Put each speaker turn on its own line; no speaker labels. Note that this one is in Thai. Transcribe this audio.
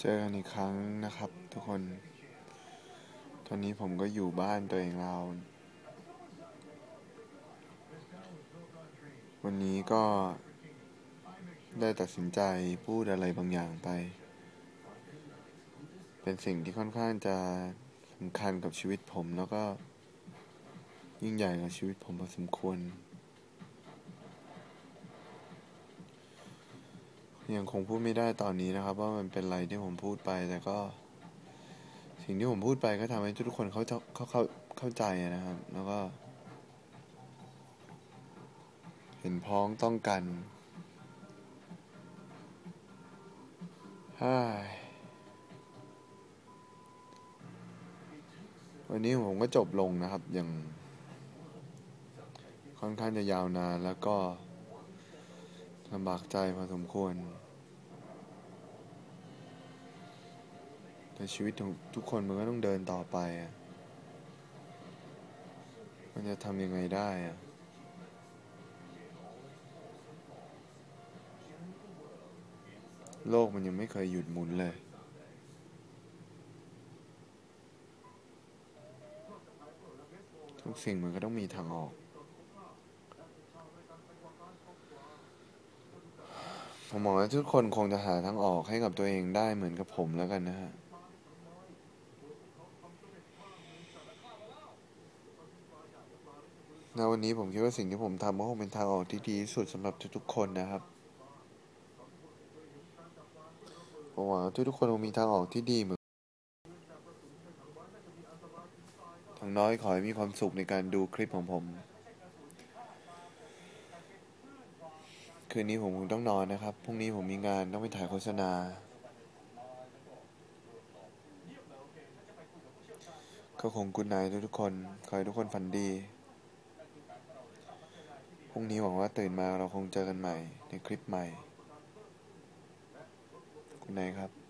เจอกันอีกครั้งนะครับ ทุกคน ตอนนี้ผมก็อยู่บ้านตัวเองแล้ววันนี้ก็ได้ตัดสินใจพูดอะไรบางอย่างไป เป็นสิ่งที่ค่อนข้างจะสำคัญกับชีวิตผมแล้วก็ ยิ่งใหญ่กับชีวิตผมพอสมควร ยังคงพูดไม่ได้ตอนนี้นะครับ ว่ามันเป็นอะไรที่ผมพูดไปแต่ก็ สิ่งที่ผมพูดไปก็ทำให้ทุกคนเขาเขาเข้าเข้าใจนะครับ แล้วก็ เห็นพ้องต้องกันฮ่าวันนี้ผมก็จบลงนะครับอย่างค่อนข้างจะยาวนานแล้วก็ ลำบากใจพอสมควร แต่ชีวิตของทุกคนมันก็ต้องเดินต่อไปอะมันจะทำยังไงได้อะโลกมันยังไม่เคยหยุดหมุนเลย ทุกสิ่งมันก็ต้องมีทางออก ผมมองว่าทุกคนคงจะหาทางออกให้กับตัวเองได้เหมือนกับผมแล้วกันนะฮะ ในวันนี้ผมคิดว่าสิ่งที่ผมทำก็คงเป็นทางออกที่ดีที่สุดสำหรับทุกๆคนนะครับ ผมหวังว่าทุกๆคนคงมีทางออกที่ดีเหมือนทั้งน้อยขอให้มีความสุขในการดูคลิปของผม คืนนี้ผมคงต้องนอนนะครับ พรุ่งนี้ผมมีงานต้องไปถ่ายโฆษณา ก็คงคุณนายทุกๆคน ขอให้ทุกคนฝันดี พรุ่งนี้หวังว่าตื่นมาเราคงเจอกันใหม่ในคลิปใหม่ คุณนายครับ